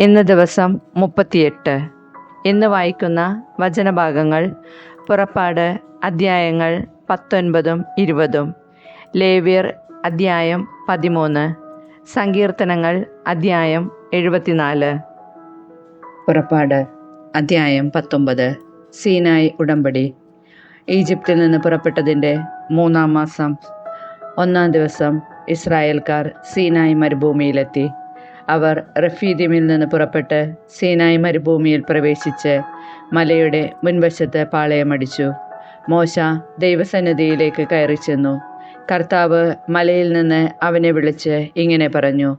ഇന്ന് ദിവസം മുപ്പത്തിയെട്ട്. ഇന്ന് വായിക്കുന്ന വചനഭാഗങ്ങൾ പുറപ്പാട് അധ്യായങ്ങൾ പത്തൊൻപതും ഇരുപതും. ലേവ്യർ അധ്യായം പതിമൂന്ന്. സങ്കീർത്തനങ്ങൾ അധ്യായം എഴുപത്തിനാല്. പുറപ്പാട് അധ്യായം പത്തൊമ്പത്. സീനായി ഉടമ്പടി. ഈജിപ്തിൽ നിന്ന് പുറപ്പെട്ടതിന്റെ മൂന്നാം മാസം. ഒന്നാം ദിവസം ഇസ്രായേൽക്കാർ സീനായി മരുഭൂമിയിലെത്തി. അവർ റഫീദിമിൽ നിന്ന് പുറപ്പെട്ട് സീനായ് മരുഭൂമിയിൽ പ്രവേശിച്ച് മലയുടെ മുൻവശത്ത് പാളയമടിച്ചു. മോശ ദൈവസന്നിധിയിലേക്ക് കയറി ചെന്നു. കർത്താവ് മലയിൽ നിന്ന് അവനെ വിളിച്ച് ഇങ്ങനെ പറഞ്ഞു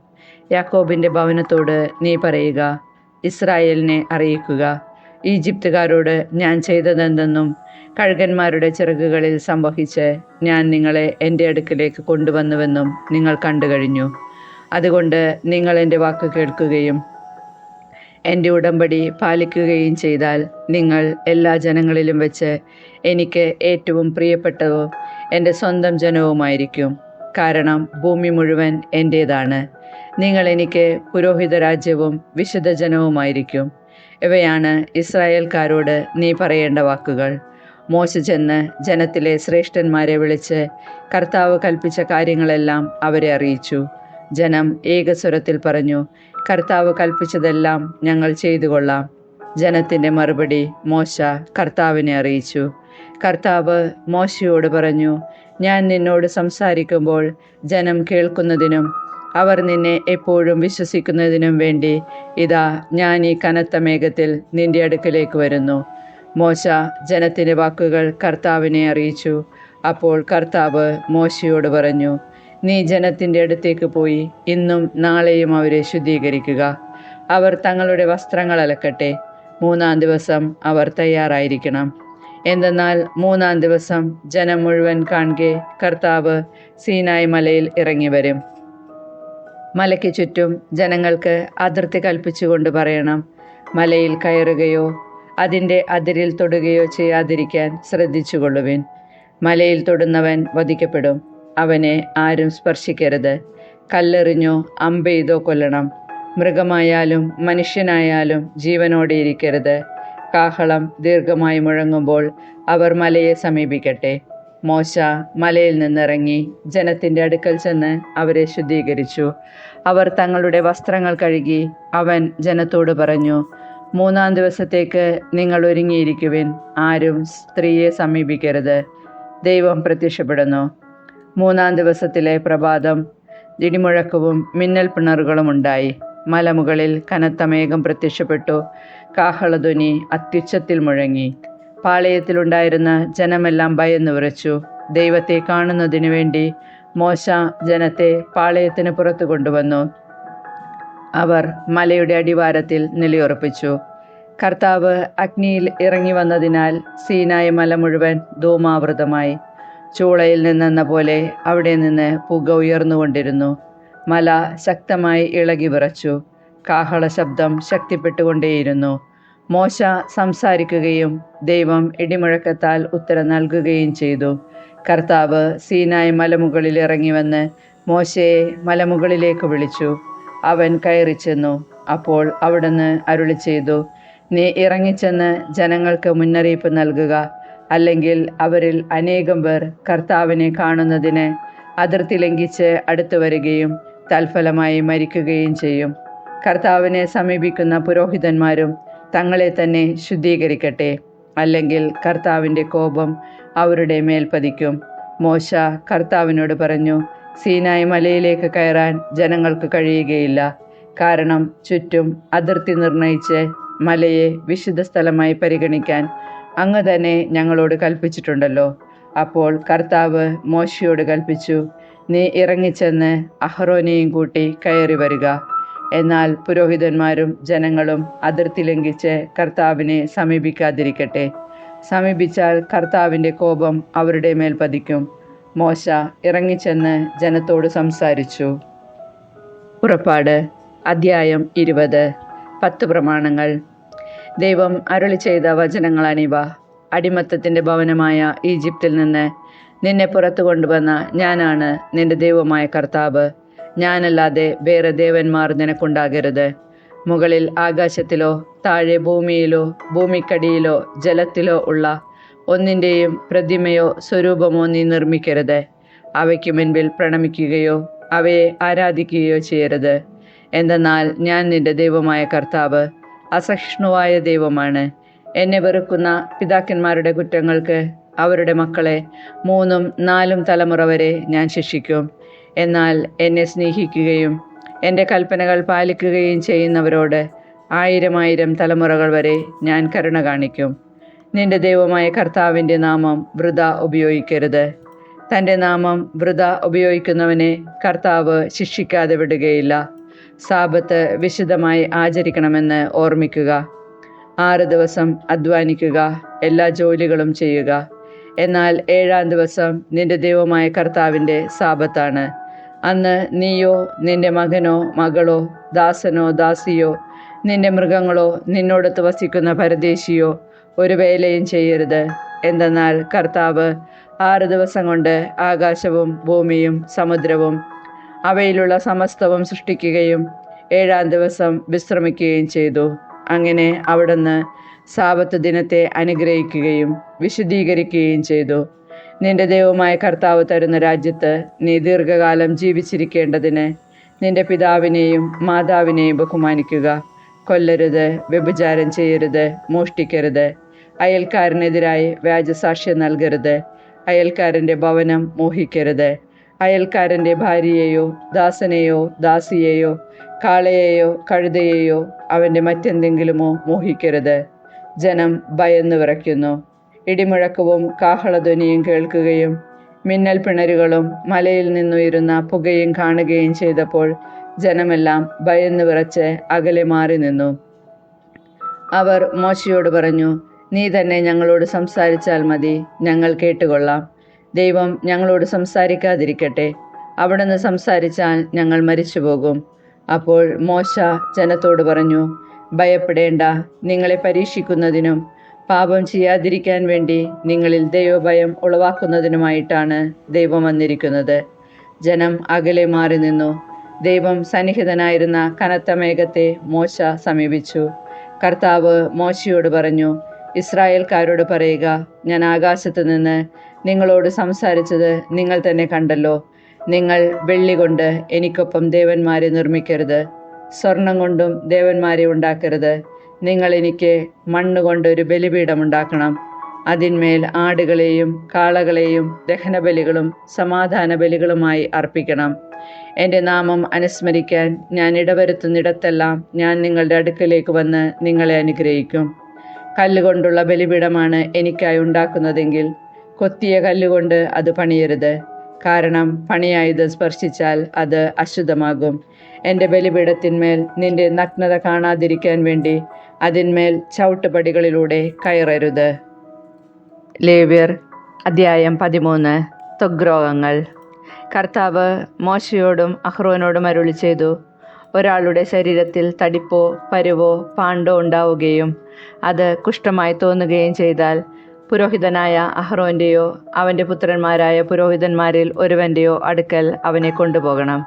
യാക്കോബിന്റെ ഭവനത്തോട് നീ പറയുക ഇസ്രായേലിനെ അറിയിക്കുക. ഈജിപ്തുകാരോട് ഞാൻ ചെയ്തതെന്തെന്നും കഴുകന്മാരുടെ ചിറകുകളിൽ സംവഹിച്ച് ഞാൻ നിങ്ങളെ എന്റെ അടുക്കിലേക്ക് കൊണ്ടുവന്നുവെന്നും നിങ്ങൾ കണ്ടു കഴിഞ്ഞു അതുകൊണ്ട് നിങ്ങൾ എന്റെ വാക്ക് കേൾക്കുകയും എന്റെ ഉടമ്പടി പാലിക്കുകയും ചെയ്താൽ നിങ്ങൾ എല്ലാ ജനങ്ങളിലും വെച്ച് എനിക്ക് ഏറ്റവും പ്രിയപ്പെട്ടതോ എന്റെ സ്വന്തം ജനവുമായിരിക്കും. കാരണം ഭൂമി മുഴുവൻ എന്റേതാണ് നിങ്ങൾ എനിക്ക് പുരോഹിത രാജ്യവും വിശുദ്ധ ജനവുമായിരിക്കും. ഇവയാണ് ഇസ്രായേൽക്കാരോട് നീ പറയേണ്ട വാക്കുകൾ. മോശ ചെന്ന് ജനത്തിലെ ശ്രേഷ്ഠന്മാരെ വിളിച്ച് കർത്താവ് കൽപ്പിച്ച കാര്യങ്ങളെല്ലാം അവരെ അറിയിച്ചു. ജനം ഏകസ്വരത്തിൽ പറഞ്ഞു കർത്താവ് കൽപ്പിച്ചതെല്ലാം ഞങ്ങൾ ചെയ്തു കൊള്ളാം ജനത്തിന്റെ മറുപടി മോശ കർത്താവിനെ അറിയിച്ചു. കർത്താവ് മോശയോട് പറഞ്ഞു ഞാൻ നിന്നോട് സംസാരിക്കുമ്പോൾ ജനം കേൾക്കുന്നതിനും അവർ നിന്നെ എപ്പോഴും വിശ്വസിക്കുന്നതിനും വേണ്ടി ഇതാ ഞാൻ ഈ കനത്ത മേഘത്തിൽ നിന്റെ അടുക്കിലേക്ക് വരുന്നു. മോശ ജനത്തിന്റെ വാക്കുകൾ കർത്താവിനെ അറിയിച്ചു. അപ്പോൾ കർത്താവ് മോശയോട് പറഞ്ഞു നീ ജനത്തിന്റെ അടുത്തേക്ക് പോയി ഇന്നും നാളെയും അവരെ ശുദ്ധീകരിക്കുക. അവർ തങ്ങളുടെ വസ്ത്രങ്ങൾ അലക്കട്ടെ. മൂന്നാം ദിവസം അവർ തയ്യാറായിരിക്കണം. എന്തെന്നാൽ മൂന്നാം ദിവസം ജനം മുഴുവൻ കാണുക കർത്താവ് സീനായ് മലയിൽ ഇറങ്ങി വരും. മലയ്ക്ക് ചുറ്റും ജനങ്ങൾക്ക് അതിർത്തി കൽപ്പിച്ചുകൊണ്ട് പറയണം മലയിൽ കയറുകയോ അതിന്റെ അതിരിൽ തൊടുകയോ ചെയ്യാതിരിക്കാൻ ശ്രദ്ധിച്ചുകൊള്ളുവിൻ. മലയിൽ തൊടുന്നവൻ വധിക്കപ്പെടും. അവനെ ആരും സ്പർശിക്കരുത്. കല്ലെറിഞ്ഞോ അമ്പെയ്തോ കൊല്ലണം. മൃഗമായാലും മനുഷ്യനായാലും ജീവനോടെ ഇരിക്കരുത്. കാഹളം ദീർഘമായി മുഴങ്ങുമ്പോൾ അവർ മലയെ സമീപിക്കട്ടെ. മോശ മലയിൽ നിന്നിറങ്ങി ജനത്തിന്റെ അടുക്കൽ ചെന്ന് അവരെ ശുദ്ധീകരിച്ചു. അവർ തങ്ങളുടെ വസ്ത്രങ്ങൾ കഴുകി അവൻ ജനത്തോട് പറഞ്ഞു മൂന്നാം ദിവസത്തേക്ക് നിങ്ങൾ ഒരുങ്ങിയിരിക്കുവിൻ. ആരും സ്ത്രീയെ സമീപിക്കരുത്. ദൈവം പ്രത്യക്ഷപ്പെടുന്നു. മൂന്നാം ദിവസത്തിലെ പ്രഭാതം. ഇടിമുഴക്കവും മിന്നൽ പിണറുകളും ഉണ്ടായി. മലമുകളിൽ കനത്ത മേഘം പ്രത്യക്ഷപ്പെട്ടു. കാഹളധ്വനി അത്യുച്ചത്തിൽ മുഴങ്ങി. പാളയത്തിലുണ്ടായിരുന്ന ജനമെല്ലാം ഭയന്നു വിറച്ചു. ദൈവത്തെ കാണുന്നതിനു വേണ്ടി മോശ ജനത്തെ പാളയത്തിന് പുറത്തു കൊണ്ടുവന്നു. അവർ മലയുടെ അടിവാരത്തിൽ നിലയുറപ്പിച്ചു. കർത്താവ് അഗ്നിയിൽ ഇറങ്ങി വന്നതിനാൽ സീനായ മല മുഴുവൻ ധൂമാവൃതമായി. ചൂളയിൽ നിന്നെന്ന പോലെ അവിടെ നിന്ന് പുക ഉയർന്നുകൊണ്ടിരുന്നു. മല ശക്തമായി ഇളകി വിറച്ചു. കാഹള ശബ്ദം ശക്തിപ്പെട്ടുകൊണ്ടേയിരുന്നു. മോശ സംസാരിക്കുകയും ദൈവം ഇടിമുഴക്കത്താൽ ഉത്തരം നൽകുകയും ചെയ്തു. കർത്താവ് സീനായ് മലമുകളിൽ ഇറങ്ങി വന്ന് മോശയെ മലമുകളിലേക്ക് വിളിച്ചു. അവൻ കയറിച്ചെന്നു അപ്പോൾ അവിടുന്ന് അരുളി ചെയ്തു നീ ഇറങ്ങിച്ചെന്ന് ജനങ്ങൾക്ക് മുന്നറിയിപ്പ് നൽകുക. അല്ലെങ്കിൽ അവരിൽ അനേകം പേർ കർത്താവിനെ കാണുന്നതിന് അതിർത്തി ലംഘിച്ച് അടുത്തു വരികയും തൽഫലമായി മരിക്കുകയും ചെയ്യും. കർത്താവിനെ സമീപിക്കുന്ന പുരോഹിതന്മാരും തങ്ങളെ തന്നെ ശുദ്ധീകരിക്കട്ടെ അല്ലെങ്കിൽ കർത്താവിന്റെ കോപം അവരുടെ മേൽ പതിക്കും. മോശ കർത്താവിനോട് പറഞ്ഞു സീനായ് മലയിലേക്ക് കയറാൻ ജനങ്ങൾക്ക് കഴിയുകയില്ല. കാരണം ചുറ്റും അതിർത്തി നിർണയിച്ച് മലയെ വിശുദ്ധ സ്ഥലമായി പരിഗണിക്കാൻ അങ്ങ് തന്നെ ഞങ്ങളോട് കൽപ്പിച്ചിട്ടുണ്ടല്ലോ. അപ്പോൾ കർത്താവ് മോശയോട് കൽപ്പിച്ചു നീ ഇറങ്ങിച്ചെന്ന് അഹ്റോനെയും കൂട്ടി കയറി വരിക. എന്നാൽ പുരോഹിതന്മാരും ജനങ്ങളും അതിർത്തി ലംഘിച്ച് കർത്താവിനെ സമീപിക്കാതിരിക്കട്ടെ. സമീപിച്ചാൽ കർത്താവിന്റെ കോപം അവരുടെ മേൽ പതിക്കും. മോശ ഇറങ്ങിച്ചെന്ന് ജനത്തോട് സംസാരിച്ചു. പുറപ്പാട് അധ്യായം ഇരുപത്. പത്ത് പ്രമാണങ്ങൾ. ദൈവം അരുളി ചെയ്ത വചനങ്ങളാണിവ. അടിമത്തത്തിന്റെ ഭവനമായ ഈജിപ്തിൽ നിന്ന് നിന്നെ പുറത്തു കൊണ്ടുവന്ന ഞാനാണ് നിന്റെ ദൈവമായ കർത്താവ്. ഞാനല്ലാതെ വേറെ ദേവന്മാർ നിനക്കുണ്ടാകരുത്. മുകളിൽ ആകാശത്തിലോ താഴെ ഭൂമിയിലോ ഭൂമിക്കടിയിലോ ജലത്തിലോ ഉള്ള ഒന്നിന്റെയും പ്രതിമയോ സ്വരൂപമോ നീ നിർമ്മിക്കരുത്. അവയ്ക്ക് മുൻപിൽ പ്രണമിക്കുകയോ അവയെ ആരാധിക്കുകയോ ചെയ്യരുത്. എന്തെന്നാൽ ഞാൻ നിന്റെ ദൈവമായ കർത്താവ് അസഹിഷ്ണുവായ ദൈവമാണ്. എന്നെ വെറുക്കുന്ന പിതാക്കന്മാരുടെ കുറ്റങ്ങൾക്ക് അവരുടെ മക്കളെ മൂന്നും നാലും തലമുറ വരെ ഞാൻ ശിക്ഷിക്കും. എന്നാൽ എന്നെ സ്നേഹിക്കുകയും എന്റെ കൽപ്പനകൾ പാലിക്കുകയും ചെയ്യുന്നവരോട് ആയിരം ആയിരം തലമുറകൾ വരെ ഞാൻ കരുണ കാണിക്കും. നിന്റെ ദൈവമായ കർത്താവിന്റെ നാമം വൃത ഉപയോഗിക്കരുത്. തന്റെ നാമം വൃത ഉപയോഗിക്കുന്നവനെ കർത്താവ് ശിക്ഷിക്കാതെ വിടുകയില്ല. സാപത്ത് വിശദമായി ആചരിക്കണമെന്ന് ഓർമ്മിക്കുക. ആറ് ദിവസം അധ്വാനിക്കുക എല്ലാ ജോലികളും ചെയ്യുക. എന്നാൽ ഏഴാം ദിവസം നിന്റെ ദൈവമായ കർത്താവിന്റെ സാപത്താണ്. അന്ന് നീയോ നിന്റെ മകനോ മകളോ ദാസനോ ദാസിയോ നിന്റെ മൃഗങ്ങളോ നിന്നോടത്ത് വസിക്കുന്ന പരദേശിയോ ഒരു വേലയും ചെയ്യരുത്. എന്തെന്നാൽ കർത്താവ് ആറ് ദിവസം കൊണ്ട് ആകാശവും ഭൂമിയും സമുദ്രവും അവയിലുള്ള സമസ്തവും സൃഷ്ടിക്കുകയും ഏഴാം ദിവസം വിശ്രമിക്കുകയും ചെയ്തു. അങ്ങനെ അവിടുന്ന് സാപത്ത് ദിനത്തെ അനുഗ്രഹിക്കുകയും വിശദീകരിക്കുകയും ചെയ്തു. നിന്റെ ദൈവമായ കർത്താവ് തരുന്ന രാജ്യത്ത് നീ ദീർഘകാലം ജീവിച്ചിരിക്കേണ്ടതിന് നിന്റെ പിതാവിനെയും മാതാവിനെയും ബഹുമാനിക്കുക. കൊല്ലരുത് വ്യഭിചാരം ചെയ്യരുത് മോഷ്ടിക്കരുത്. അയൽക്കാരനെതിരായി വ്യാജസാക്ഷ്യം നൽകരുത്. അയൽക്കാരന്റെ ഭവനം മോഹിക്കരുത്. അയൽക്കാരന്റെ ഭാര്യയെയോ ദാസനെയോ ദാസിയെയോ കാളയെയോ കഴുതയെയോ അവന്റെ മറ്റെന്തെങ്കിലുമോ മോഹിക്കരുത്. ജനം ഭയന്ന് വിറയ്ക്കുന്നു. ഇടിമുഴക്കവും കാഹളധ്വനിയും കേൾക്കുകയും മിന്നൽ പിണരുകളും മലയിൽ നിന്നുയരുന്ന പുകയും കാണുകയും ചെയ്തപ്പോൾ ജനമെല്ലാം ഭയന്ന് വിറച്ച് അകലെ മാറി നിന്നു. അവർ മോശയോട് പറഞ്ഞു നീ തന്നെ ഞങ്ങളോട് സംസാരിച്ചാൽ മതി. ഞങ്ങൾ കേട്ടുകൊള്ളാം. ദൈവം ഞങ്ങളോട് സംസാരിക്കാതിരിക്കട്ടെ. അവിടുന്ന് സംസാരിച്ചാൽ ഞങ്ങൾ മരിച്ചു പോകും അപ്പോൾ മോശ ജനത്തോട് പറഞ്ഞു ഭയപ്പെടേണ്ട നിങ്ങളെ പരീക്ഷിക്കുന്നതിനും പാപം ചെയ്യാതിരിക്കാൻ വേണ്ടി നിങ്ങളിൽ ദൈവഭയം ഉളവാക്കുന്നതിനുമായിട്ടാണ് ദൈവം വന്നിരിക്കുന്നത്. ജനം അകലെ മാറി നിന്നു. ദൈവം സന്നിഹിതനായിരുന്ന കനത്ത മേഘത്തെ മോശ സമീപിച്ചു. കർത്താവ് മോശയോട് പറഞ്ഞു ഇസ്രായേൽക്കാരോട് പറയുക ഞാൻ ആകാശത്ത് നിന്ന് നിങ്ങളോട് സംസാരിച്ചത് നിങ്ങൾ തന്നെ കണ്ടല്ലോ. നിങ്ങൾ വെള്ളി കൊണ്ട് എനിക്കൊപ്പം ദേവന്മാരെ നിർമ്മിക്കരുത്. സ്വർണം കൊണ്ടും ദേവന്മാരെ ഉണ്ടാക്കരുത്. നിങ്ങൾ എനിക്ക് മണ്ണുകൊണ്ട് ഒരു ബലിപീഠം ഉണ്ടാക്കണം. അതിന്മേൽ ആടുകളെയും കാളകളെയും ദഹനബലികളും സമാധാന ബലികളുമായി അർപ്പിക്കണം. എന്റെ നാമം അനുസ്മരിക്കാൻ ഞാൻ ഇടവരുത്തുന്നിടത്തെല്ലാം ഞാൻ നിങ്ങളുടെ അടുക്കലേക്ക് വന്ന് നിങ്ങളെ അനുഗ്രഹിക്കും. കല്ലുകൊണ്ടുള്ള ബലിപീഠമാണ് എനിക്കായി ഉണ്ടാക്കുന്നതെങ്കിൽ കൊത്തിയ കല്ലുകൊണ്ട് അത് പണിയരുത്. കാരണം പണിയായുധം സ്പർശിച്ചാൽ അത് അശുദ്ധമാകും. എന്റെ ബലിപീഠത്തിന്മേൽ നിന്റെ നഗ്നത കാണാതിരിക്കാൻ വേണ്ടി അതിന്മേൽ ചവിട്ടുപടികളിലൂടെ കയറരുത്. ലേവ്യർ അധ്യായം പതിമൂന്ന്. ത്വഗ്രോഗങ്ങൾ കർത്താവ് മോശയോടും അഹ്റോനോടും അരുളി ചെയ്തു ഒരാളുടെ ശരീരത്തിൽ തടിപ്പോ പരുവോ പാണ്ടോ ഉണ്ടാവുകയും അത് കുഷ്ഠമായി തോന്നുകയും ചെയ്താൽ പുരോഹിതനായ അഹ്റോന്റെയോ അവന്റെ പുത്രന്മാരായ പുരോഹിതന്മാരിൽ ഒരുവന്റെയോ അടുക്കൽ അവനെ കൊണ്ടുപോകണം.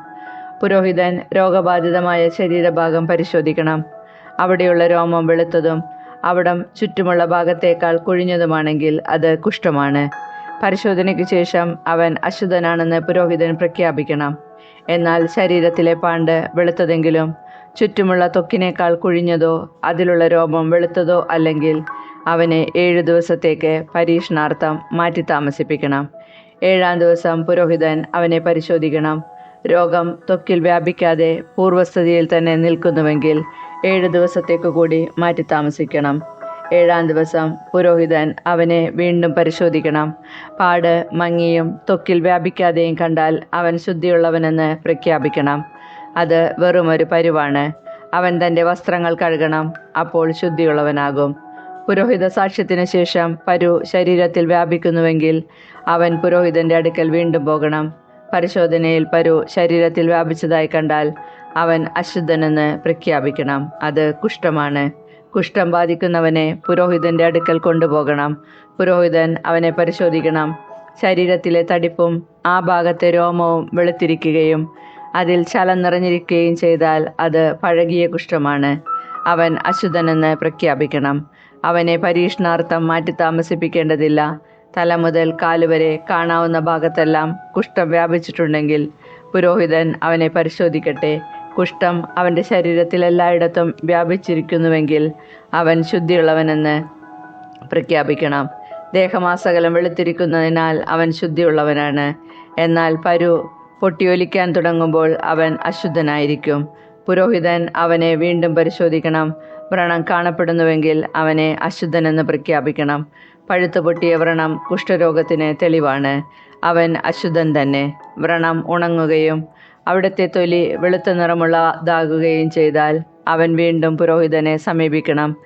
പുരോഹിതൻ രോഗബാധിതമായ ശരീരഭാഗം പരിശോധിക്കണം. അവിടെയുള്ള രോമം വെളുത്തതും അവിടം ചുറ്റുമുള്ള ഭാഗത്തേക്കാൾ കുഴിഞ്ഞതുമാണെങ്കിൽ അത് കുഷ്ഠമാണ്. പരിശോധനയ്ക്ക് ശേഷം അവൻ അശുദ്ധനാണെന്ന് പുരോഹിതൻ പ്രഖ്യാപിക്കണം. എന്നാൽ ശരീരത്തിലെ പാണ്ട് വെളുത്തതെങ്കിലും ചുറ്റുമുള്ള ത്വക്കിനേക്കാൾ കുഴിഞ്ഞതോ അതിലുള്ള രോമം വെളുത്തതോ അല്ലെങ്കിൽ അവനെ ഏഴു ദിവസത്തേക്ക് പരീക്ഷണാർത്ഥം മാറ്റി താമസിപ്പിക്കണം. ഏഴാം ദിവസം പുരോഹിതൻ അവനെ പരിശോധിക്കണം. രോഗം തൊക്കിൽ വ്യാപിക്കാതെ പൂർവസ്ഥിതിയിൽ തന്നെ നിൽക്കുന്നുവെങ്കിൽ ഏഴ് ദിവസത്തേക്ക് കൂടി മാറ്റി താമസിക്കണം. ഏഴാം ദിവസം പുരോഹിതൻ അവനെ വീണ്ടും പരിശോധിക്കണം. പാട് മങ്ങിയും ത്വക്കിൽ വ്യാപിക്കാതെയും കണ്ടാൽ അവൻ ശുദ്ധിയുള്ളവനെന്ന് പ്രഖ്യാപിക്കണം. അത് വെറുമൊരു പരുവാണ്. അവൻ തന്റെ വസ്ത്രങ്ങൾ കഴുകണം അപ്പോൾ ശുദ്ധിയുള്ളവനാകും. പുരോഹിത സാക്ഷ്യത്തിന് ശേഷം പരു ശരീരത്തിൽ വ്യാപിക്കുന്നുവെങ്കിൽ അവൻ പുരോഹിതന്റെ അടുക്കൽ വീണ്ടും പോകണം. പരിശോധനയിൽ പരു ശരീരത്തിൽ വ്യാപിച്ചതായി കണ്ടാൽ അവൻ അശുദ്ധനെന്ന് പ്രഖ്യാപിക്കണം. അത് കുഷ്ഠമാണ്. കുഷ്ഠം ബാധിക്കുന്നവനെ പുരോഹിതന്റെ അടുക്കൽ കൊണ്ടുപോകണം. പുരോഹിതൻ അവനെ പരിശോധിക്കണം. ശരീരത്തിലെ തടിപ്പും ആ ഭാഗത്തെ രോമവും വെളുത്തിരിക്കുകയും അതിൽ ചലം നിറഞ്ഞിരിക്കുകയും ചെയ്താൽ അത് പഴകിയ കുഷ്ഠമാണ്. അവൻ അശുദ്ധനെന്ന് പ്രഖ്യാപിക്കണം. അവനെ പരീക്ഷണാർത്ഥം മാറ്റി താമസിപ്പിക്കേണ്ടതില്ല. തല മുതൽ കാലുവരെ കാണാവുന്ന ഭാഗത്തെല്ലാം കുഷ്ഠം വ്യാപിച്ചിട്ടുണ്ടെങ്കിൽ പുരോഹിതൻ അവനെ പരിശോധിക്കട്ടെ. കുഷ്ഠം അവന്റെ ശരീരത്തിൽ എല്ലായിടത്തും വ്യാപിച്ചിരിക്കുന്നുവെങ്കിൽ അവൻ ശുദ്ധിയുള്ളവനെന്ന് പ്രഖ്യാപിക്കണം. ദേഹമാസകലം വെളുത്തിരിക്കുന്നതിനാൽ അവൻ ശുദ്ധിയുള്ളവനാണ്. എന്നാൽ പരു പൊട്ടിയൊലിക്കാൻ തുടങ്ങുമ്പോൾ അവൻ അശുദ്ധനായിരിക്കും. പുരോഹിതൻ അവനെ വീണ്ടും പരിശോധിക്കണം. വ്രണം കാണപ്പെടുന്നുവെങ്കിൽ അവനെ അശുദ്ധനെന്ന് പ്രഖ്യാപിക്കണം. പഴുത്തു പൊട്ടിയ വ്രണം കുഷ്ഠരോഗത്തിന് തെളിവാണ്. അവൻ അശുദ്ധൻ തന്നെ. വ്രണം ഉണങ്ങുകയും അവിടുത്തെ തൊലി വെളുത്ത നിറമുള്ള നിറമുള്ളതാകുകയും ചെയ്താൽ അവൻ വീണ്ടും പുരോഹിതനെ സമീപിക്കണം.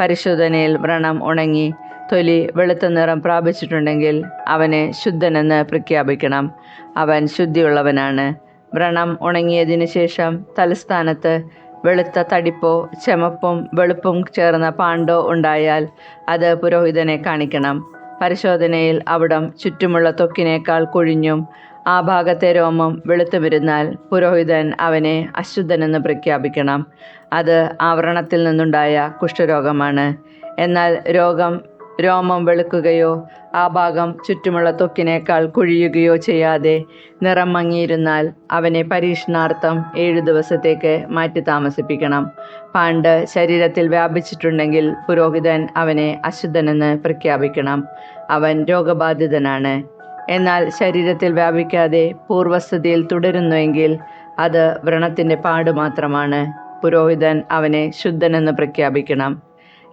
പരിശോധനയിൽ വ്രണം ഉണങ്ങി തൊലി വെളുത്ത നിറം പ്രാപിച്ചിട്ടുണ്ടെങ്കിൽ അവനെ ശുദ്ധനെന്ന് പ്രഖ്യാപിക്കണം. അവൻ ശുദ്ധിയുള്ളവനാണ്. വ്രണം ഉണങ്ങിയതിനു ശേഷം തലസ്ഥാനത്ത് വെളുത്ത തടിപ്പോ ചെമപ്പും വെളുപ്പും ചേർന്ന പാണ്ടോ ഉണ്ടായാൽ അത് പുരോഹിതനെ കാണിക്കണം. പരിശോധനയിൽ അവിടം ചുറ്റുമുള്ള തൊക്കിനേക്കാൾ കൊഴിഞ്ഞും ആ ഭാഗത്തെ രോമം വെളുത്തു വരുന്നാൽ പുരോഹിതൻ അവനെ അശുദ്ധനെന്ന് പ്രഖ്യാപിക്കണം. അത് ആവരണത്തിൽ നിന്നുണ്ടായ കുഷ്ഠരോഗമാണ്. എന്നാൽ രോഗം രോമം വെളുക്കുകയോ ആ ഭാഗം ചുറ്റുമുള്ള തൊക്കിനേക്കാൾ കുഴിയുകയോ ചെയ്യാതെ നിറം മങ്ങിയിരുന്നാൽ അവനെ പരീക്ഷണാർത്ഥം ഏഴു ദിവസത്തേക്ക് മാറ്റി താമസിപ്പിക്കണം. പാണ്ട് ശരീരത്തിൽ വ്യാപിച്ചിട്ടുണ്ടെങ്കിൽ പുരോഹിതൻ അവനെ അശുദ്ധനെന്ന് പ്രഖ്യാപിക്കണം. അവൻ രോഗബാധിതനാണ്. എന്നാൽ ശരീരത്തിൽ വ്യാപിക്കാതെ പൂർവസ്ഥിതിയിൽ തുടരുന്നുവെങ്കിൽ അത് വ്രണത്തിന്റെ പാട് മാത്രമാണ്. പുരോഹിതൻ അവനെ ശുദ്ധനെന്ന് പ്രഖ്യാപിക്കണം.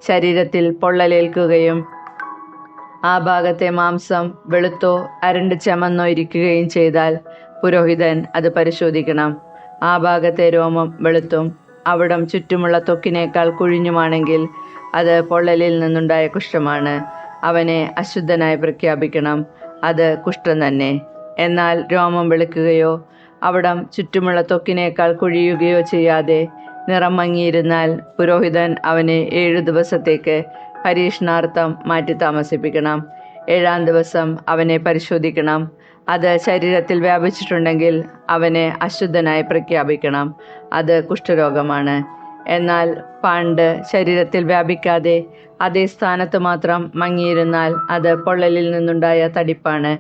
ശരീരത്തിൽ പൊള്ളലേൽക്കുകയും ആ ഭാഗത്തെ മാംസം വെളുത്തോ അരണ്ട് ചമന്നോ ഇരിക്കുകയും ചെയ്താൽ പുരോഹിതൻ അത് പരിശോധിക്കണം. ആ ഭാഗത്തെ രോമം വെളുത്തും അവിടം ചുറ്റുമുള്ള തൊക്കിനേക്കാൾ കുഴിഞ്ഞുമാണെങ്കിൽ അത് പൊള്ളലിൽ നിന്നുണ്ടായ കുഷ്ഠമാണ്. അവനെ അശുദ്ധനായി പ്രഖ്യാപിക്കണം. അത് കുഷ്ഠം തന്നെ. എന്നാൽ രോമം വെളുക്കുകയോ അവിടം ചുറ്റുമുള്ള തൊക്കിനേക്കാൾ കുഴിയുകയോ ചെയ്യാതെ നിറം മങ്ങിയിരുന്നാൽ പുരോഹിതൻ അവനെ ഏഴു ദിവസത്തേക്ക് പരീക്ഷണാർത്ഥം മാറ്റി താമസിപ്പിക്കണം. ഏഴാം ദിവസം അവനെ പരിശോധിക്കണം. അത് ശരീരത്തിൽ വ്യാപിച്ചിട്ടുണ്ടെങ്കിൽ അവനെ അശുദ്ധനായി പ്രഖ്യാപിക്കണം. അത് കുഷ്ഠരോഗമാണ്. എന്നാൽ പണ്ട് ശരീരത്തിൽ വ്യാപിക്കാതെ അതേ സ്ഥാനത്ത് മാത്രം മങ്ങിയിരുന്നാൽ അത് പൊള്ളലിൽ നിന്നുണ്ടായ തടിപ്പാണ്.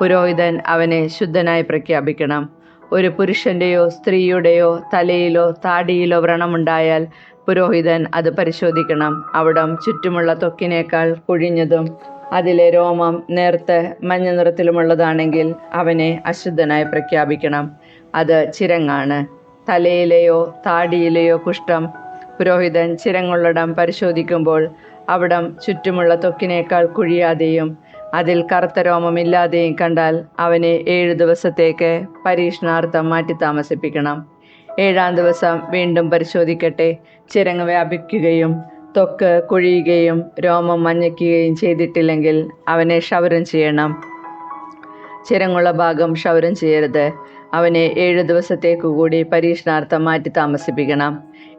പുരോഹിതൻ അവനെ ശുദ്ധനായി പ്രഖ്യാപിക്കണം. ഒരു പുരുഷന്റെയോ സ്ത്രീയുടെയോ തലയിലോ താടിയിലോ വ്രണമുണ്ടായാൽ പുരോഹിതൻ അത് പരിശോധിക്കണം. അവിടം ചുറ്റുമുള്ള ത്വക്കിനേക്കാൾ കുഴിഞ്ഞതും അതിലെ രോമം നേർത്ത് മഞ്ഞ നിറത്തിലുമുള്ളതാണെങ്കിൽ അവനെ അശുദ്ധനായി പ്രഖ്യാപിക്കണം. അത് ചിരങ്ങാണ്. തലയിലെയോ താടിയിലെയോ കുഷ്ഠം. പുരോഹിതൻ ചിരങ്ങുള്ളടം പരിശോധിക്കുമ്പോൾ അവിടം ചുറ്റുമുള്ള തൊക്കിനേക്കാൾ കുഴിയാതെയും അതിൽ കറുത്ത രോമമില്ലാതെയും കണ്ടാൽ അവനെ ഏഴു ദിവസത്തേക്ക് പരീക്ഷണാർത്ഥം മാറ്റി താമസിപ്പിക്കണം. ഏഴാം ദിവസം വീണ്ടും പരിശോധിക്കട്ടെ. ചിരങ്ങ് വ്യാപിക്കുകയും തൊക്ക് കുഴിയുകയും രോമം മഞ്ഞയ്ക്കുകയും ചെയ്തിട്ടില്ലെങ്കിൽ അവനെ ക്ഷൗരം ചെയ്യണം. ചിരങ്ങുള്ള ഭാഗം ക്ഷൗരം ചെയ്യരുത്. അവനെ ഏഴു ദിവസത്തേക്കു കൂടി പരീക്ഷണാർത്ഥം മാറ്റി താമസിപ്പിക്കണം.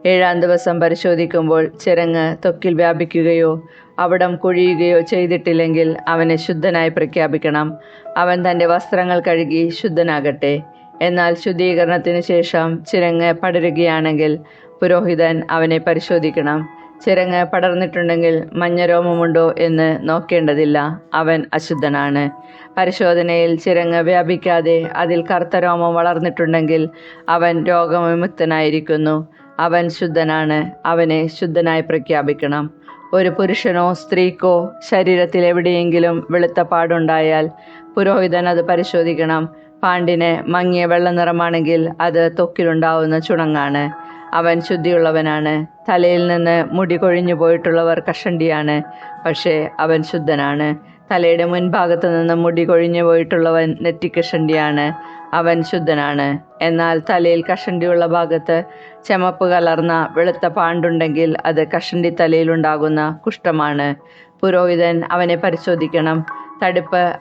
ഏഴാം ദിവസം പരിശോധിക്കുമ്പോൾ ചിരങ്ങ് ത്വക്കിൽ വ്യാപിക്കുകയോ അവിടം കുഴിയുകയോ ചെയ്തിട്ടില്ലെങ്കിൽ അവനെ ശുദ്ധനായി പ്രഖ്യാപിക്കണം. അവൻ തന്റെ വസ്ത്രങ്ങൾ കഴുകി ശുദ്ധനാകട്ടെ. എന്നാൽ ശുദ്ധീകരണത്തിന് ശേഷം ചിരങ്ങ് പടരുകയാണെങ്കിൽ പുരോഹിതൻ അവനെ പരിശോധിക്കണം. ചിരങ്ങ് പടർന്നിട്ടുണ്ടെങ്കിൽ മഞ്ഞരോമമുണ്ടോ എന്ന് നോക്കേണ്ടതില്ല. അവൻ അശുദ്ധനാണ്. പരിശോധനയിൽ ചിരങ്ങ് വ്യാപിക്കാതെ അതിൽ കറുത്ത രോമം വളർന്നിട്ടുണ്ടെങ്കിൽ അവൻ രോഗവിമുക്തനായിരിക്കുന്നു. അവൻ ശുദ്ധനാണ്. അവനെ ശുദ്ധനായി പ്രഖ്യാപിക്കണം. ഒരു പുരുഷനോ സ്ത്രീക്കോ ശരീരത്തിൽ എവിടെയെങ്കിലും വെളുത്ത പാടുണ്ടായാൽ പുരോഹിതൻ അത് പരിശോധിക്കണം. പാണ്ടിന് മങ്ങിയ വെള്ളനിറമാണെങ്കിൽ അത് തൊക്കിലുണ്ടാവുന്ന ചുണങ്ങാണ്. അവൻ ശുദ്ധിയുള്ളവനാണ്. തലയിൽ നിന്ന് മുടി കൊഴിഞ്ഞു പോയിട്ടുള്ളവർ കഷണ്ടിയാണ് പക്ഷേ അവൻ ശുദ്ധനാണ്. തലയുടെ മുൻഭാഗത്ത് നിന്ന് മുടി കൊഴിഞ്ഞു പോയിട്ടുള്ളവൻ നെറ്റിക്കഷണ്ടിയാണ് അവൻ ശുദ്ധനാണ്. എന്നാൽ തലയിൽ കഷണ്ടിയുള്ള ഭാഗത്ത് ചെമപ്പ് കലർന്ന വെളുത്ത പാണ്ടുണ്ടെങ്കിൽ അത് കഷണ്ടി തലയിൽ ഉണ്ടാകുന്ന കുഷ്ഠമാണ്. പുരോഹിതൻ അവനെ പരിശോധിക്കണം. തടുപ്പ്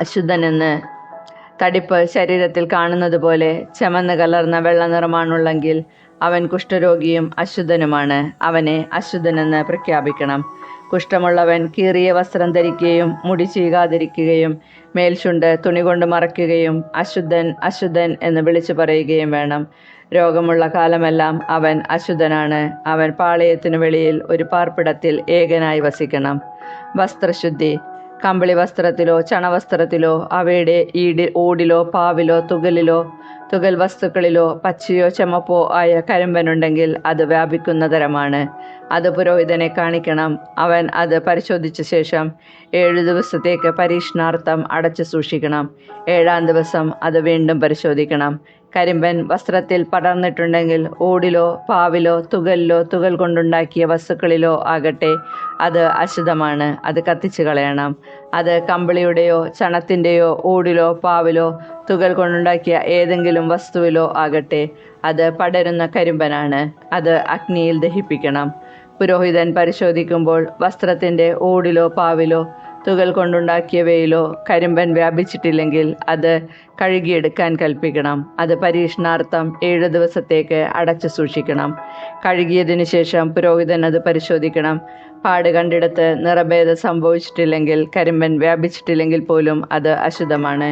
അശുദ്ധനെന്ന് തടിപ്പ് ശരീരത്തിൽ കാണുന്നത് പോലെ ചെമന്ന് കലർന്ന വെള്ള നിറമാണുള്ളെങ്കിൽ അവൻ കുഷ്ഠരോഗിയും അശുദ്ധനുമാണ് അവനെ അശുദ്ധനെന്ന് പ്രഖ്യാപിക്കണം. കുഷ്ഠമുള്ളവൻ കീറിയ വസ്ത്രം ധരിക്കുകയും മുടി ചീകാതിരിക്കുകയും മേൽചുണ്ട് തുണി കൊണ്ട് മറയ്ക്കുകയും അശുദ്ധൻ അശുദ്ധൻ എന്ന് വിളിച്ചു പറയുകയും വേണം. രോഗമുള്ള കാലമെല്ലാം അവൻ അശുദ്ധനാണ് അവൻ പാളയത്തിനു വെളിയിൽ ഒരു പാർപ്പിടത്തിൽ ഏകനായി വസിക്കണം. വസ്ത്രശുദ്ധി കമ്പിളി വസ്ത്രത്തിലോ ചണവസ്ത്രത്തിലോ അവയുടെ ഈടി ഓടിലോ പാവിലോ തുകലിലോ തുകൽ വസ്തുക്കളിലോ പച്ചയോ ചുമപ്പോ ആയ കരിമ്പനുണ്ടെങ്കിൽ അത് വ്യാപിക്കുന്ന തരമാണ്. അത് പുരോഹിതനെ കാണിക്കണം. അവൻ അത് പരിശോധിച്ച ശേഷം ഏഴു ദിവസത്തേക്ക് പരീക്ഷണാർത്ഥം അടച്ചു സൂക്ഷിക്കണം. ഏഴാം ദിവസം അത് വീണ്ടും പരിശോധിക്കണം. കരിമ്പൻ വസ്ത്രത്തിൽ പടർന്നിട്ടുണ്ടെങ്കിൽ ഓടിലോ പാവിലോ തുകലിലോ തുകൽ കൊണ്ടുണ്ടാക്കിയ വസ്തുക്കളിലോ ആകട്ടെ അത് അശുദ്ധമാണ്. അത് കത്തിച്ചു കളയണം. അത് കമ്പിളിയുടെയോ ചണത്തിന്റെയോ ഓടിലോ പാവിലോ തുകൽ കൊണ്ടുണ്ടാക്കിയ ഏതെങ്കിലും വസ്തുവിലോ ആകട്ടെ അത് പടരുന്ന കരിമ്പനാണ്. അത് അഗ്നിയിൽ ദഹിപ്പിക്കണം. പുരോഹിതൻ പരിശോധിക്കുമ്പോൾ വസ്ത്രത്തിന്റെ ഓടിലോ പാവിലോ തുകൽ കൊണ്ടുണ്ടാക്കിയവയിലോ കരിമ്പൻ വ്യാപിച്ചിട്ടില്ലെങ്കിൽ അത് കഴുകിയെടുക്കാൻ കൽപ്പിക്കണം. അത് പരീക്ഷണാർത്ഥം ഏഴ് ദിവസത്തേക്ക് അടച്ചു സൂക്ഷിക്കണം. കഴുകിയതിനു ശേഷം പുരോഹിതൻ അത് പരിശോധിക്കണം. പാട് കണ്ടിടത്ത് നിറഭേദം സംഭവിച്ചിട്ടില്ലെങ്കിൽ കരിമ്പൻ വ്യാപിച്ചിട്ടില്ലെങ്കിൽ പോലും അത് അശുദ്ധമാണ്.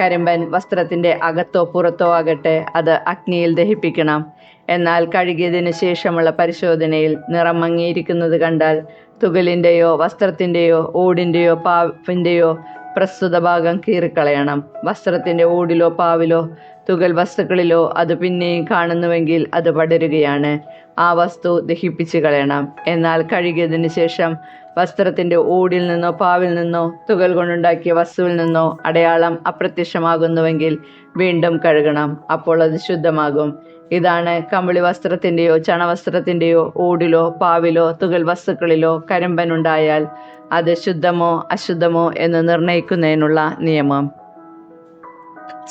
കരിമ്പൻ വസ്ത്രത്തിന്റെ അകത്തോ പുറത്തോ ആകട്ടെ അത് അഗ്നിയിൽ ദഹിപ്പിക്കണം. എന്നാൽ കഴുകിയതിനു ശേഷമുള്ള പരിശോധനയിൽ നിറം മങ്ങിയിരിക്കുന്നത് കണ്ടാൽ തുകലിന്റെയോ വസ്ത്രത്തിന്റെയോ ഓടിന്റെയോ പാവിന്റെയോ പ്രസ്തുത ഭാഗം കീറിക്കളയണം. വസ്ത്രത്തിന്റെ ഓടിലോ പാവിലോ തുകൽ വസ്തുക്കളിലോ അത് പിന്നെയും കാണുന്നുവെങ്കിൽ അത് പടരുകയാണ്. ആ വസ്തു ദഹിപ്പിച്ചു കളയണം. എന്നാൽ കഴുകിയതിന് ശേഷം വസ്ത്രത്തിന്റെ ഓടിൽ നിന്നോ പാവിൽ നിന്നോ തുകൽ കൊണ്ടുണ്ടാക്കിയ വസ്തുവിൽ നിന്നോ അടയാളം അപ്രത്യക്ഷമാകുന്നുവെങ്കിൽ വീണ്ടും കഴുകണം. അപ്പോൾ അത് ശുദ്ധമാകും. ഇതാണ് കമ്പിളി വസ്ത്രത്തിന്റെയോ ചണവസ്ത്രത്തിന്റെയോ ഓടിലോ പാവിലോ തുകൽ വസ്തുക്കളിലോ കരിമ്പനുണ്ടായാൽ അത് ശുദ്ധമോ അശുദ്ധമോ എന്ന് നിർണയിക്കുന്നതിനുള്ള നിയമം.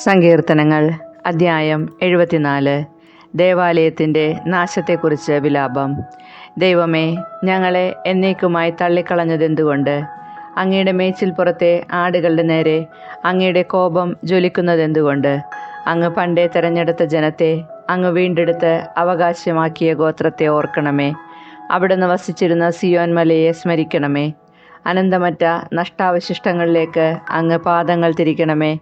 സങ്കീർത്തനങ്ങൾ അധ്യായം എഴുപത്തിനാല്. ദേവാലയത്തിന്റെ നാശത്തെക്കുറിച്ച് വിലാപം. ദൈവമേ ഞങ്ങളെ എന്നേക്കുമായി തള്ളിക്കളഞ്ഞതെന്തുകൊണ്ട്? അങ്ങയുടെ മേച്ചിൽപ്പുറത്തെ ആടുകളുടെ നേരെ അങ്ങയുടെ കോപം ജ്വലിക്കുന്നതെന്തുകൊണ്ട്? അങ്ങ് പണ്ടേ തെരഞ്ഞെടുത്ത ജനത്തെ അങ്ങ് വീണ്ടെടുത്ത് അവകാശമാക്കിയ ഗോത്രത്തെ ഓർക്കണമേ. അവിടുന്ന് വസിച്ചിരുന്ന സിയോൻ മലയെ സ്മരിക്കണമേ. അനന്തമറ്റ നഷ്ടാവശിഷ്ടങ്ങളിലേക്ക് അങ്ങ് പാദങ്ങൾ തിരിക്കണമേ.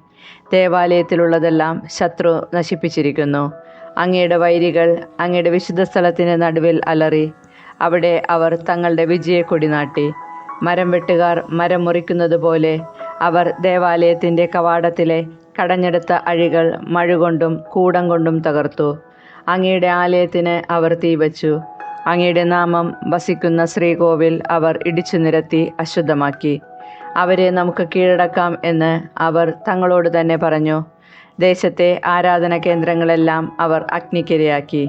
ദേവാലയത്തിലുള്ളതെല്ലാം ശത്രു നശിപ്പിച്ചിരിക്കുന്നു. അങ്ങയുടെ വൈരികൾ അങ്ങയുടെ വിശുദ്ധ സ്ഥലത്തിന് നടുവിൽ അലറി. അവിടെ അവർ തങ്ങളുടെ വിജയക്കൊടി നാട്ടി. മരം വെട്ടുകാർ മരം മുറിക്കുന്നത് പോലെ അവർ ദേവാലയത്തിന്റെ കവാടത്തിലെ കടഞ്ഞെടുത്ത അഴികൾ മഴ കൊണ്ടും കൂടം കൊണ്ടും തകർത്തു. അങ്ങയുടെ ആലയത്തിന് അവർ തീവച്ചു അങ്ങയുടെ നാമം വസിക്കുന്ന ശ്രീകോവിൽ അവർ ഇടിച്ചു നിരത്തി അശുദ്ധമാക്കി. അവരെ നമുക്ക് കീഴടക്കാം എന്ന് അവർ തങ്ങളോട് തന്നെ പറഞ്ഞു. ദേശത്തെ ആരാധന കേന്ദ്രങ്ങളെല്ലാം അവർ അഗ്നിക്കിരയാക്കി.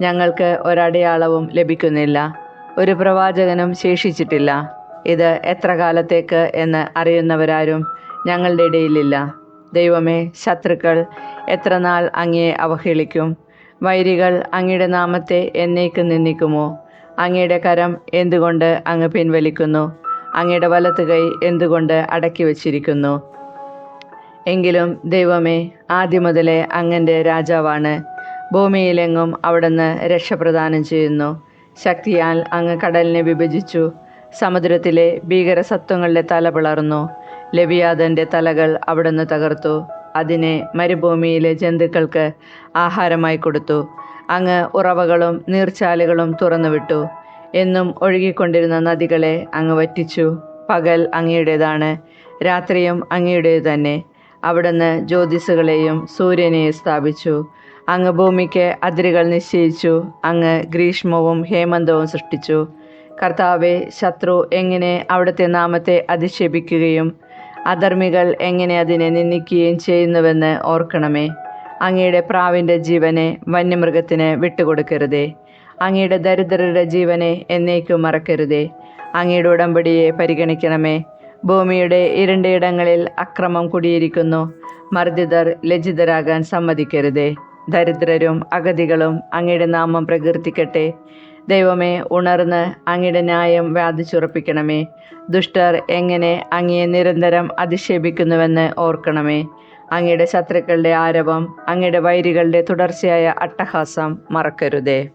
ഞങ്ങൾക്ക് ഒരടയാളവും ലഭിക്കുന്നില്ല. ഒരു പ്രവാചകനും ശേഷിച്ചിട്ടില്ല. ഇത് എത്ര കാലത്തേക്ക് എന്ന് അറിയുന്നവരാരും ഞങ്ങളുടെ ഇടയിലില്ല. ദൈവമേ ശത്രുക്കൾ എത്ര നാൾ അങ്ങയെ അവഹേളിക്കും? വൈരികൾ അങ്ങയുടെ നാമത്തെ എന്നേക്കും നിന്ദിക്കുമോ? അങ്ങയുടെ കരം എന്തുകൊണ്ട് അങ്ങ് പിൻവലിക്കുന്നു? അങ്ങയുടെ വലത്ത് കൈ എന്തുകൊണ്ട് അടക്കി വച്ചിരിക്കുന്നു എങ്കിലും ദൈവമേ ആദ്യം മുതലേ അങ്ങന്റെ രാജാവാണ്. ഭൂമിയിലെങ്ങും അവിടുന്ന് രക്ഷപ്രദാനം ചെയ്യുന്നു. ശക്തിയാൽ അങ്ങ് കടലിനെ വിഭജിച്ചു. സമുദ്രത്തിലെ ഭീകരസത്വങ്ങളുടെ തല പിളർന്നു. ലവിയാദന്റെ തലകൾ അവിടുന്ന് തകർത്തു. അതിനെ മരുഭൂമിയിലെ ജന്തുക്കൾക്ക് ആഹാരമായി കൊടുത്തു. അങ്ങ് ഉറവകളും നീർച്ചാലുകളും തുറന്നുവിട്ടു. എന്നും ഒഴുകിക്കൊണ്ടിരുന്ന നദികളെ അങ്ങ് വറ്റിച്ചു. പകൽ അങ്ങയുടേതാണ് രാത്രിയും അങ്ങയുടേത് തന്നെ അവിടുന്ന് ജ്യോതിസുകളെയും സൂര്യനെയും സ്ഥാപിച്ചു. അങ്ങ് ഭൂമിക്ക് അതിരുകൾ നിശ്ചയിച്ചു. അങ്ങ് ഗ്രീഷ്മവും ഹേമന്തവും സൃഷ്ടിച്ചു. കർത്താവെ ശത്രു എങ്ങനെ അവിടുത്തെ നാമത്തെ അധിക്ഷേപിക്കുകയും അധർമ്മികൾ എങ്ങനെ അതിനെ നിന്ദിക്കുകയും ചെയ്യുന്നുവെന്ന് ഓർക്കണമേ. അങ്ങയുടെ പ്രാവിന്റെ ജീവനെ വന്യമൃഗത്തിന് വിട്ടുകൊടുക്കരുതേ. അങ്ങയുടെ ദരിദ്രരുടെ ജീവനെ എന്നേക്കും മറക്കരുതേ. അങ്ങയുടെ ഉടമ്പടിയെ പരിഗണിക്കണമേ. ഭൂമിയുടെ ഇരണ്ടയിടങ്ങളിൽ അക്രമം കുടിയിരിക്കുന്നു. മർദ്ദിതർ ലജ്ജിതരാകാൻ സമ്മതിക്കരുതേ. ദരിദ്രരും അഗതികളും അങ്ങയുടെ നാമം പ്രകീർത്തിക്കട്ടെ. ദൈവമേ ഉണർന്ന് അങ്ങയുടെ ന്യായം വ്യാധിച്ചുറപ്പിക്കണമേ. ദുഷ്ടർ എങ്ങനെ അങ്ങയെ നിരന്തരം അധിക്ഷേപിക്കുന്നുവെന്ന് ഓർക്കണമേ. അങ്ങയുടെ ശത്രുക്കളുടെ ആരവം അങ്ങയുടെ വൈരികളുടെ തുടർച്ചയായ അട്ടഹാസം മറക്കരുതേ.